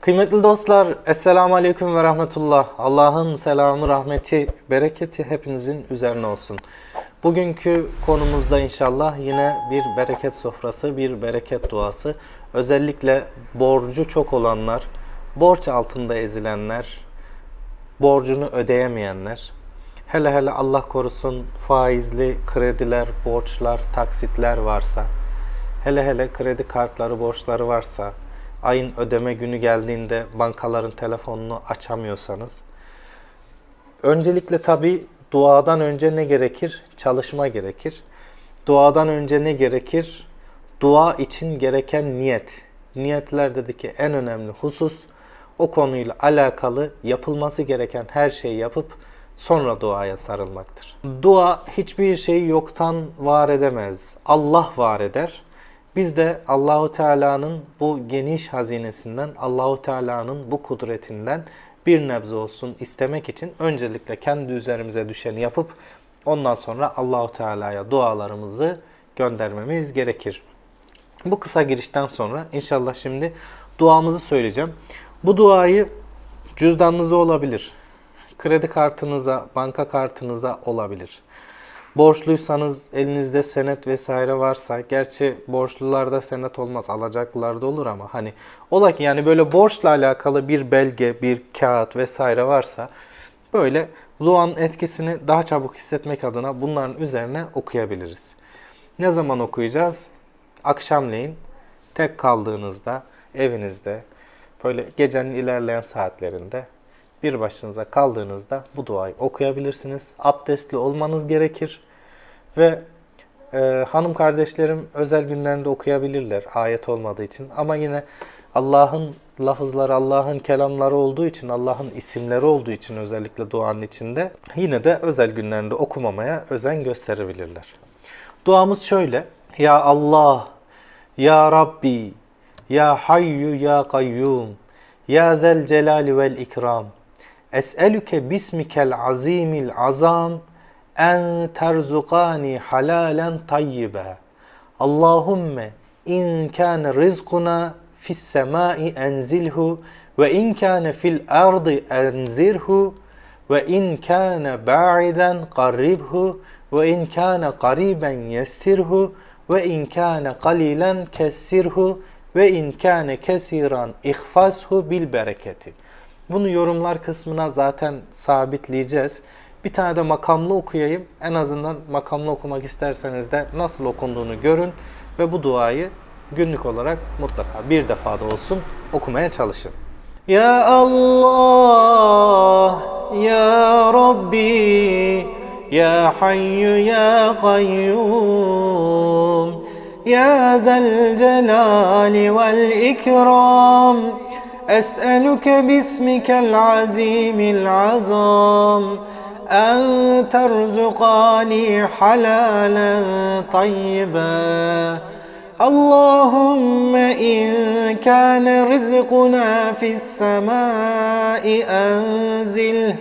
Kıymetli dostlar, Esselamu Aleyküm ve Rahmetullah. Allah'ın selamı, rahmeti, bereketi hepinizin üzerine olsun. Bugünkü konumuzda inşallah yine bir bereket sofrası, bir bereket duası. Özellikle borcu çok olanlar, borç altında ezilenler, borcunu ödeyemeyenler, hele hele Allah korusun faizli krediler, borçlar, taksitler varsa, hele hele kredi kartları, borçları varsa, ayın ödeme günü geldiğinde bankaların telefonunu açamıyorsanız, öncelikle tabi duadan önce ne gerekir? Çalışma gerekir. Duadan önce ne gerekir? Dua için gereken niyet. Niyetlerdeki en önemli husus o konuyla alakalı yapılması gereken her şeyi yapıp sonra duaya sarılmaktır. Dua hiçbir şeyi yoktan var edemez. Allah var eder. Biz de Allahu Teala'nın bu geniş hazinesinden, Allahu Teala'nın bu kudretinden bir nebze olsun istemek için öncelikle kendi üzerimize düşeni yapıp ondan sonra Allahu Teala'ya dualarımızı göndermemiz gerekir. Bu kısa girişten sonra inşallah şimdi duamızı söyleyeceğim. Bu duayı cüzdanınıza olabilir, kredi kartınıza, banka kartınıza olabilir. Borçluysanız elinizde senet vesaire varsa, gerçi borçlularda senet olmaz, alacaklılarda olur ama hani ola ki yani böyle borçla alakalı bir belge, bir kağıt vesaire varsa böyle duanın etkisini daha çabuk hissetmek adına bunların üzerine okuyabiliriz. Ne zaman okuyacağız? Akşamleyin tek kaldığınızda evinizde böyle gecenin ilerleyen saatlerinde bir başınıza kaldığınızda bu duayı okuyabilirsiniz. Abdestli olmanız gerekir ve e, hanım kardeşlerim özel günlerinde okuyabilirler ayet olmadığı için. Ama yine Allah'ın lafızları, Allah'ın kelamları olduğu için, Allah'ın isimleri olduğu için özellikle duanın içinde yine de özel günlerinde okumamaya özen gösterebilirler. Duamız şöyle. Ya Allah, Ya Rabbi, Ya Hayyu, Ya Kayyum, Ya Zel Celali vel İkram. Es'elüke bismikel azimil azam en terzukani halalen tayyibe. Allahümme in kâne rizkuna fis semai enzilhu ve in kâne fil ardı enzirhu ve in kâne ba'iden qarribhu ve in kâne qariben yessirhu ve in kâne qalilen kessirhu ve in kâne kesiran ihfazhu bil bereketi. Bunu yorumlar kısmına zaten sabitleyeceğiz. Bir tane de makamlı okuyayım. En azından makamlı okumak isterseniz de nasıl okunduğunu görün ve bu duayı günlük olarak mutlaka bir defada olsun okumaya çalışın. Ya Allah, Ya Rabbi, Ya Hayyu, Ya Kayyum, Ya Zel Celali vel İkram, Es'eluke bismikel azimil azam, أن ترزقاني حلالا طيبا. اللهم إن كان رزقنا في السماء أنزله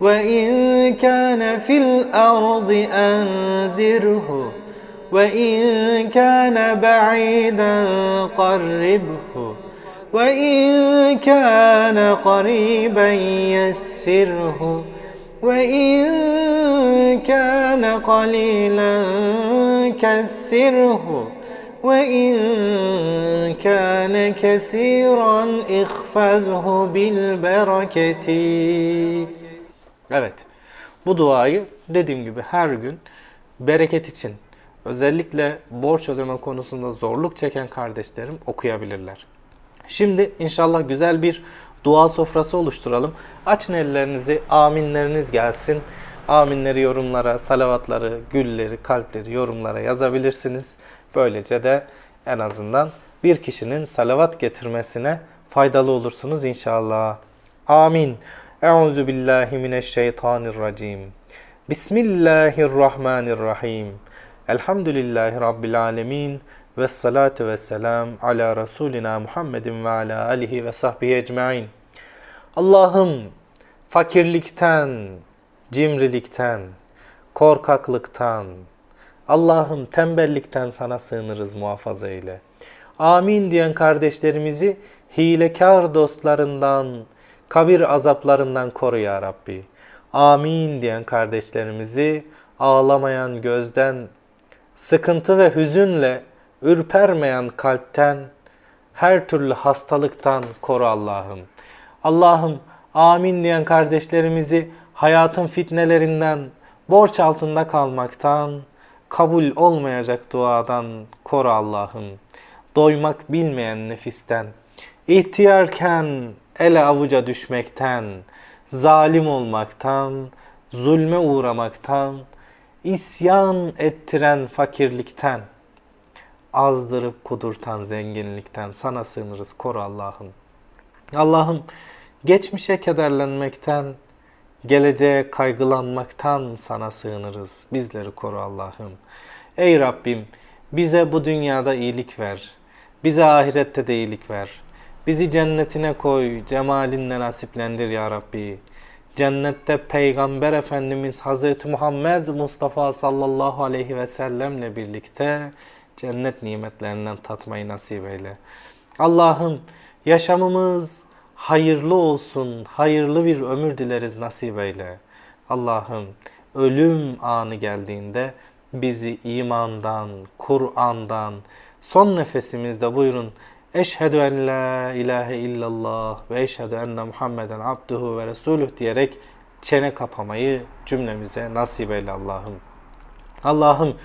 وإن كان في الأرض أنزره وإن كان بعيدا قربه وإن كان قريبا يسره. وإن كان قليلا كسره وإن كان كثيرا اخفزه بالبركة Evet. Bu duayı dediğim gibi her gün bereket için özellikle borç ödeme konusunda zorluk çeken kardeşlerim okuyabilirler. Şimdi inşallah güzel bir dua sofrası oluşturalım. Açın ellerinizi, aminleriniz gelsin. Aminleri yorumlara, salavatları, gülleri, kalpleri yorumlara yazabilirsiniz. Böylece de en azından bir kişinin salavat getirmesine faydalı olursunuz inşallah. Amin. Euzu billahi mineşşeytanirracim. Bismillahirrahmanirrahim. Elhamdülillahi rabbil alamin ve salatu ve selam ala Resulina Muhammedin ve ala alihi ve sahbihi ecmain. Allah'ım fakirlikten, cimrilikten, korkaklıktan, Allah'ım tembellikten sana sığınırız muhafaza eyle. amin diyen kardeşlerimizi hilekar dostlarından, kabir azaplarından koru ya Rabbi. Amin diyen kardeşlerimizi ağlamayan gözden, sıkıntı ve hüzünle ürpermeyen kalpten, her türlü hastalıktan koru Allah'ım. Allah'ım amin diyen kardeşlerimizi hayatın fitnelerinden, borç altında kalmaktan, kabul olmayacak duadan koru Allah'ım. Doymak bilmeyen nefisten, ihtiyarken ele avuca düşmekten, zalim olmaktan, zulme uğramaktan, isyan ettiren fakirlikten, azdırıp kudurtan zenginlikten sana sığınırız koru Allah'ım. Allah'ım geçmişe kederlenmekten, geleceğe kaygılanmaktan sana sığınırız. Bizleri koru Allah'ım. Ey Rabbim bize bu dünyada iyilik ver. Bize ahirette de iyilik ver. Bizi cennetine koy, cemalinle nasiplendir ya Rabbi. Cennette Peygamber Efendimiz Hazreti Muhammed Mustafa sallallahu aleyhi ve sellemle birlikte cennet nimetlerinden tatmayı nasip eyle. Allah'ım yaşamımız hayırlı olsun, hayırlı bir ömür dileriz nasip eyle. Allah'ım ölüm anı geldiğinde bizi imandan, Kur'an'dan, son nefesimizde buyurun Eşhedü en la ilahe illallah ve eşhedü enne Muhammeden abduhu ve resuluh diyerek çene kapamayı cümlemize nasip eyle Allah'ım. Allah'ım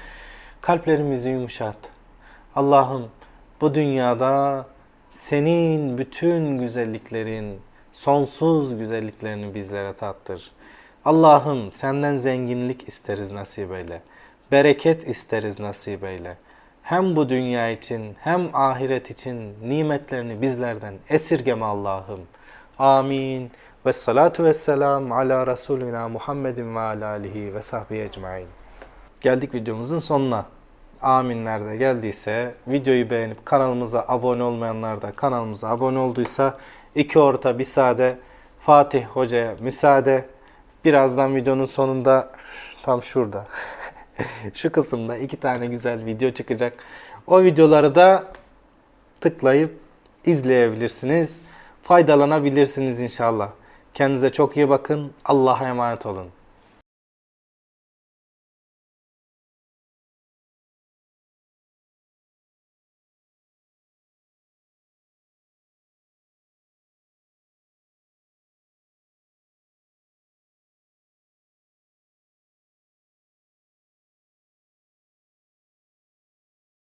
kalplerimizi yumuşat. Allah'ım bu dünyada senin bütün güzelliklerin, sonsuz güzelliklerini bizlere tattır. Allah'ım senden zenginlik isteriz nasip eyle. Bereket isteriz nasip eyle. Hem bu dünya için hem ahiret için nimetlerini bizlerden esirgeme Allah'ım. Amin. Ve salatu ve selam ala Resulina Muhammedin ve ala alihi ve sahbihi ecmain. Geldik videomuzun sonuna. Aminler de geldiyse videoyu beğenip kanalımıza abone olmayanlar da kanalımıza abone olduysa iki orta bir sade Fatih Hoca'ya müsaade. Birazdan videonun sonunda tam şurada şu kısımda iki tane güzel video çıkacak. O videoları da tıklayıp izleyebilirsiniz. Faydalanabilirsiniz inşallah. Kendinize çok iyi bakın. Allah'a emanet olun.